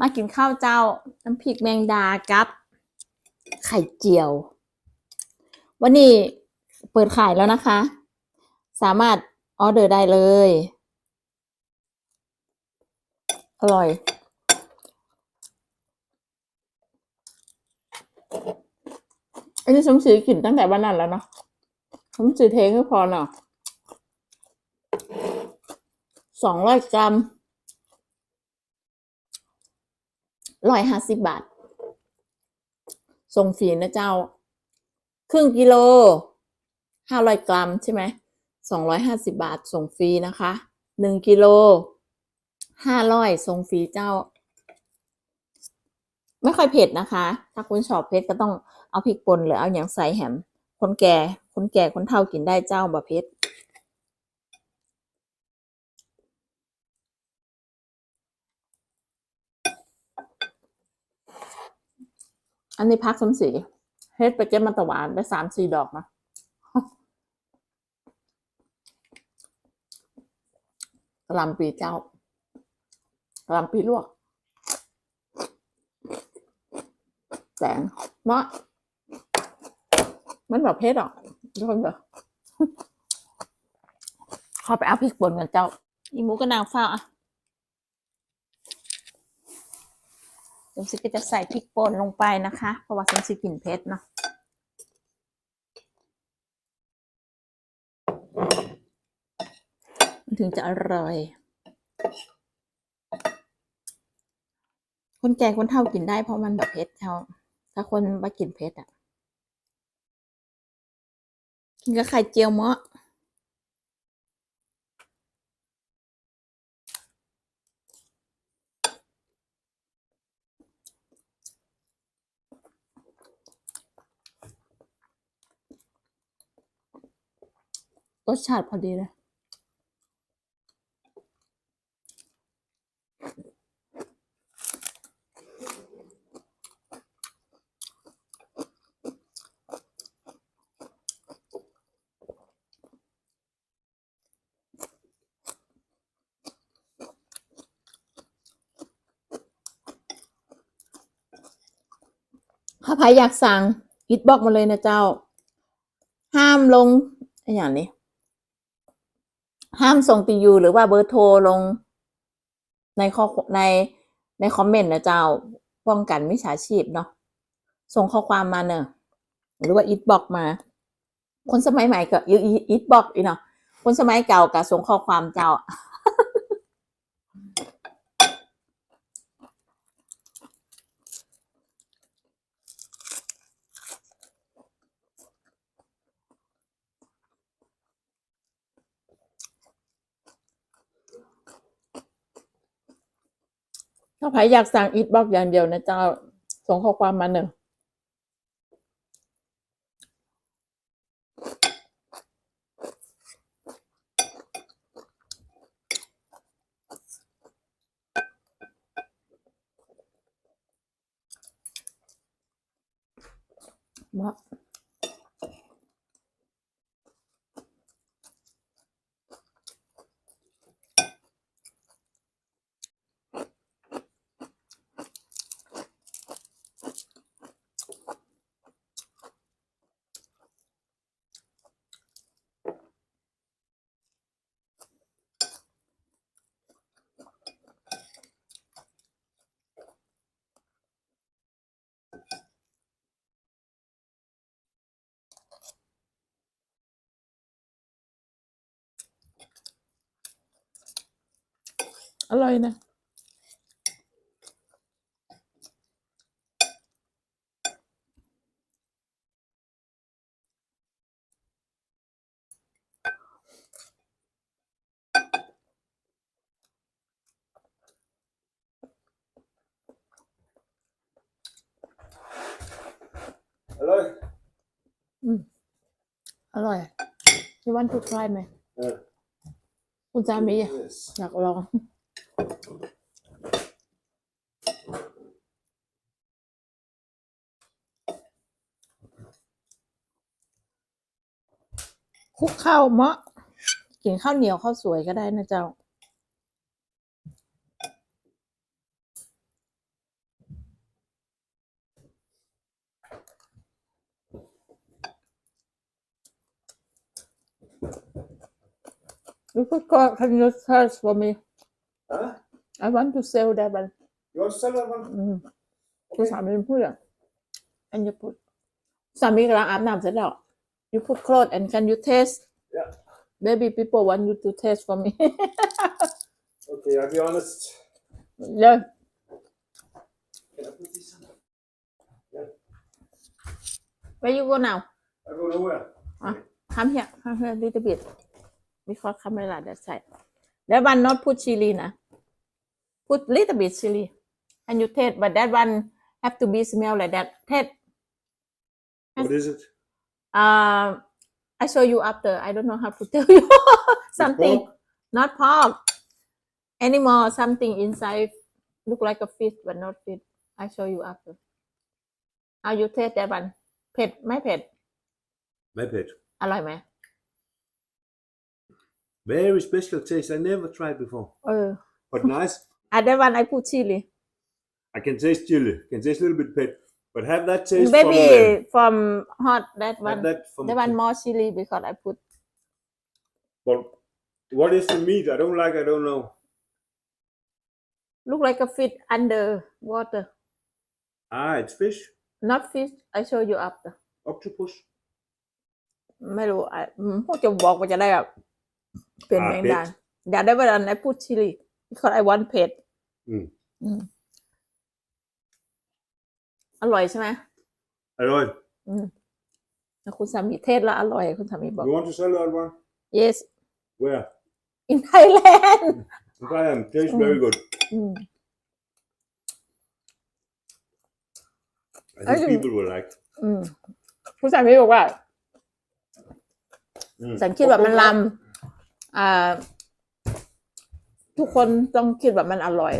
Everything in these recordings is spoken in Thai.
มากินข้าวเจ้า น้ำพริกแมงดากับ ไข่เจียว วันนี้เปิดขายแล้วนะคะ สามารถออเดอร์ได้เลย อร่อย อันนี้สมศรีกินตั้งแต่วันนั้นแล้วเนาะสมศรีเทก็พอเนาะสองร้อยกรัม ร้อยห้าสิบบาท ส่งฟรีนะเจ้า ครึ่งกิโลห้าร้อยกรัมใช่ไหมสองร้อยห้าสิบาท ส่งฟรีนะคะหนึ่งกิโลห้าร้อยส่งฟรีเจ้า ไม่ค่อยเผ็ดนะคะ ถ้าคุณชอบเผ็ดก็ต้องเอาพริกป่นหรือเอาอย่างใส่แหมคนแก่คนแก่คนเฒ่ากินได้เจ้าบะเพ็ด อันนี้พักสมศรีเฮ็ดไปเก็บมาตะหวานได้สามสี่ดอกนะกะลำปีเจ้ากะลำปีลวก แสงเนาะมันแบบเพชรอะทุกคนเด้อขอไปเอาพริกป่นกันเจ้า อีหมูกระนางฟ้าอะ สมซิก็จะใส่พริกป่นลงไปนะคะ เพราะว่าสมซิกลิ่นเผ็ดเนาะมันถึงจะอร่อย คนแก่คนเฒ่ากินได้เพราะมันแบบเผ็ดเท่าถ้าคนไม่กินเผ็ดอะ กินกับไข่เจียวเมาะ รสชาติพอดีเลยถ้าใครอยากสั่งอิทบอกมาเลยนะเจ้า ห้ามลงไอ้อย่างนี้ ห้ามส่งตียูหรือว่าเบอร์โทรลงในข้อในในคอมเมนต์นะเจ้าป้องกันมิจฉาชีพเนาะส่งข้อความมาเนอะหรือว่าอิทบอกมา คนสมัยใหม่ก็อิทบอกอีเนาะคนสมัยเก่าก็ส่งข้อความเจ้า ถ้าใครอยากสั่งอีทบอกอย่างเดียวนะเจ้าส่งข้อความมาหนึ่งว่า อร่อยนะ Hello? อร่อยที่วันทุกทายไหม Yeah. คุณจามี Yes. อยากลอง คุกข้าวมะกินข้าวเหนียวข้าวสวยก็ได้นะเจ้า You forgot, can you search for me? Huh? I want to sell that one. You want to sell that one? Mm. Okay. คุณสามีพูดอะอันนี้พูดสามีกำลังอาบน้ำเสร็จแล้ว you put clothes and can you taste Yeah. baby people want you to taste for me. Okay, I'll be honest. yeah. Can I put this on? where you go now? I go nowhere. Ah, come here. Come here a little bit. Because camera that side. That one not put chili นะ put little bit chili. And you taste but that one have to be smell like that. Taste. What is it? uh, I show you after I don't know how to tell you something pork? not pork anymore something inside look like a fish but not fish I show you after how you taste that one เผ็ดไม่เผ็ด My pet. อร่อยไหม Very special taste. I never tried before. เออ But nice. อ่ะ that one I put chili I can taste chili. Can taste a little bit pet. But have that taste baby from from hot that uh, have one that from that one more chili because I put But what is the meat? I don't like. I don't know. look like a fish under water Ah, it's fish. not fish I show you after Octopus. ไม่รู้อ่ะอืมพวกจะบอกว่าจะได้แบบเป็น อ่า แมง เผ็ด ดาอยากได้เวลาไหนพูดชิลี because I want เผ็ด อืม อืม อร่อยใช่ไหม Alright. อืมแล้วคุณสามีเทศแล้วอร่อย คุณสามีบอก You want to sell that one? yes Where? in Thailand In Thailand. Tastes Mm. very good. อืม I think I- people will like. อืมคุณสามีบอกว่า Mm. ฉันคิดว่ามันลำอ่า ทุกคนต้องคิดว่ามันอร่อย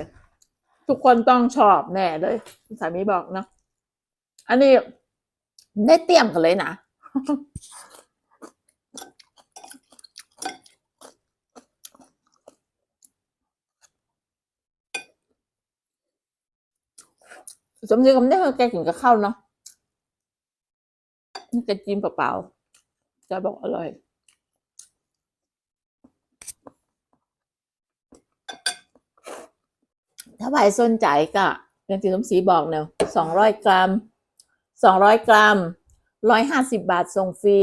ทุกคนต้องชอบแน่เลยคุณสามีบอกเนาะ อันนี้ได้เตรียมกันเลยนะสมจริงผมได้แกกินกับข้าวเนาะนี่แกจิ้มเปล่าๆจะบอกอร่อยถ้าใครสนใจก็อย่างที่สมศรีบอกเนาะสองร้อยกรัม สองร้อยกรัมร้อยห้าสิบบาทส่งฟรี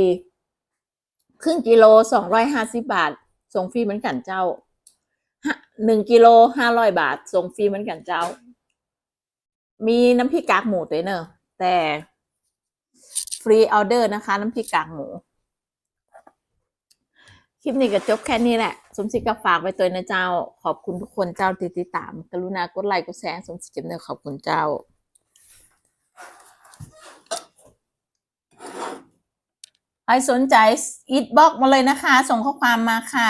ครึ่งกิโลสองร้อยห้าสิบบาท ส่งฟรีเหมือนกันเจ้าหนึ่งกิโลห้าร้อยบาท ส่งฟรีเหมือนกันเจ้า มีน้ำพริกกากหมูด้วยเนอะแต่ฟรีออเดอร์นะคะ น้ำพริกกากหมู คลิปนี้ก็จบแค่นี้แหละ สมศรีก็ฝากไว้ตัวนะเจ้า ขอบคุณทุกคนเจ้าที่ติดตาม กรุณากดไลค์กดแชร์สมศรีจำเนยขอบคุณเจ้า ใครสนใจอิดบ็อกมาเลยนะคะ ส่งข้อความมาค่ะ